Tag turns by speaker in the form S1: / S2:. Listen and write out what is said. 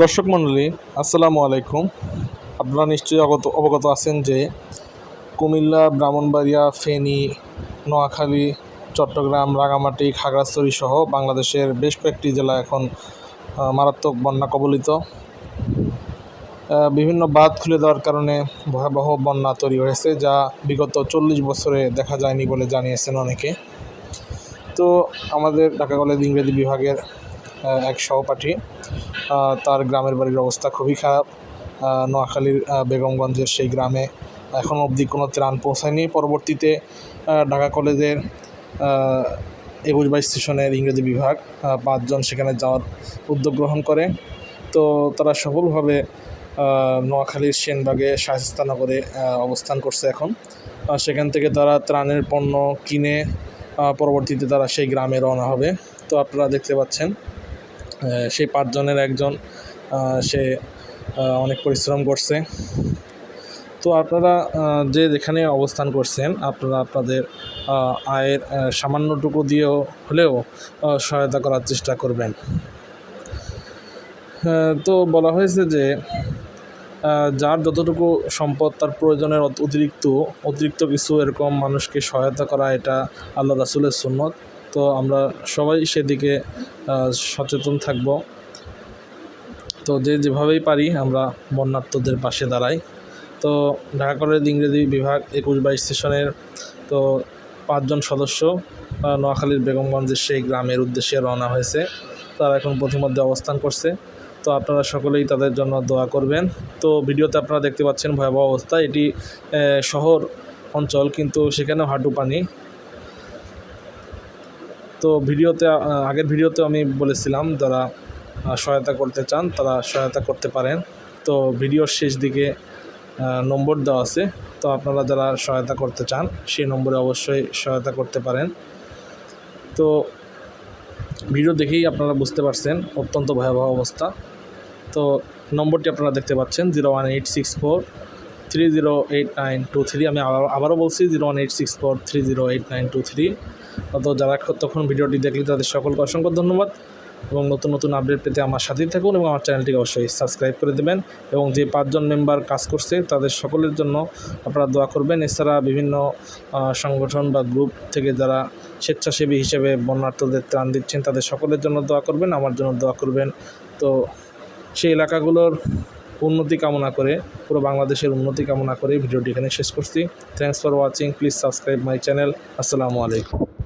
S1: দর্শক মণ্ডলী, আসসালামু আলাইকুম। আপনারা নিশ্চয়ই অগত অবগত আছেন যে কুমিল্লা, ব্রাহ্মণবাড়িয়া, ফেনী, নোয়াখালী, চট্টগ্রাম, রাঙামাটি, খাগড়াছড়ি সহ বাংলাদেশের বেশ কয়েকটি জেলা এখন মারাত্মক বন্যা কবলিত। বিভিন্ন বাঁধ খুলে দেওয়ার কারণে ভয়াবহ বন্যা তৈরি হয়েছে, যা বিগত চল্লিশ বছরে দেখা যায়নি বলে জানিয়েছেন অনেকে। তো আমাদের ঢাকা কলেজ ইংরেজি বিভাগের এক সহপাঠী তার গ্রামের বাড়ির অবস্থা খুবই খারাপ। নোয়াখালীর বেগমগঞ্জের সেই গ্রামে এখন অবধি কোনো ত্রাণ পৌঁছায়নি। পরবর্তীতে ঢাকা কলেজের একুশ বাইশ স্টেশনের ইংরেজি বিভাগ পাঁচজন সেখানে যাওয়ার উদ্যোগ গ্রহণ করে। তো তারা সফলভাবে নোয়াখালীর সেনবাগে শায়স্তানগরে অবস্থান করছে এখন। সেখান থেকে তারা ত্রাণের পণ্য কিনে পরবর্তীতে তারা সেই গ্রামে রওনা হবে। তো আপনারা দেখতে পাচ্ছেন সেই পাঁচজনের একজন সে অনেক পরিশ্রম করছে। তো আপনারা যে যেখানে অবস্থান করছেন, আপনারা আপনাদের আয়ের সামান্যটুকু দিয়েও হলেও সহায়তা করার চেষ্টা করবেন। তো বলা হয়েছে যে যার যতটুকু সম্পদ তার প্রয়োজনের অতিরিক্ত অতিরিক্ত কিছু এরকম মানুষকে সহায়তা করা এটা আল্লাহ রাসুলের সুন্নত। তো আমরা সবাই সেদিকে সচেতন থাকব। তো যে যেভাবেই পারি আমরা বন্যার্থদের পাশে দাঁড়াই। তো ঢাকা কলেজ ইংরেজি বিভাগ একুশ বাইশ সেশনের, তো পাঁচজন সদস্য নোয়াখালীর বেগমগঞ্জের সেই গ্রামের উদ্দেশ্যে রওনা হয়েছে। তারা এখন পথিমধ্যে অবস্থান করছে। তো আপনারা সকলেই তাদের জন্য দোয়া করবেন। তো ভিডিওতে আপনারা দেখতে পাচ্ছেন ভয়াবহ অবস্থা। এটি শহর অঞ্চল, কিন্তু সেখানেও হাঁটু পানি। তো ভিডিওতে আগের ভিডিওতে আমি বলেছিলাম যারা সহায়তা করতে চান তারা সহায়তা করতে পারেন। তো ভিডিওর শেষ দিকে নম্বর দেওয়া আছে। তো আপনারা যারা সহায়তা করতে চান, সেই নম্বরে অবশ্যই সহায়তা করতে পারেন। তো ভিডিও দেখেই আপনারা বুঝতে পারছেন অত্যন্ত ভয়াবহ অবস্থা। তো নম্বরটি আপনারা দেখতে পাচ্ছেন, zero one eight six four three zero eight nine two three. আমি আবারও বলছি, zero one eight six four three zero eight nine two three. তো যারা তখন ভিডিওটি দেখলে, তাদের সকলকে অসংখ্য ধন্যবাদ। এবং নতুন নতুন আপডেট পেতে আমার সাথেই থাকুন এবং আমার চ্যানেলটিকে অবশ্যই সাবস্ক্রাইব করে দেবেন। এবং যে পাঁচজন মেম্বার কাজ করছে, তাদের সকলের জন্য আপনারা দোয়া করবেন। এছাড়া বিভিন্ন সংগঠন বা গ্রুপ থেকে যারা স্বেচ্ছাসেবী হিসেবে বন্যার্থদের ত্রাণ দিচ্ছেন, তাদের সকলের জন্য দোয়া করবেন, আমার জন্য দোয়া করবেন। তো সেই এলাকাগুলোর উন্নতি কামনা করে, পুরো বাংলাদেশের উন্নতি কামনা করে ভিডিওটি এখানে শেষ করছি। Thanks for watching please subscribe my channel আসসালামু আলাইকুম।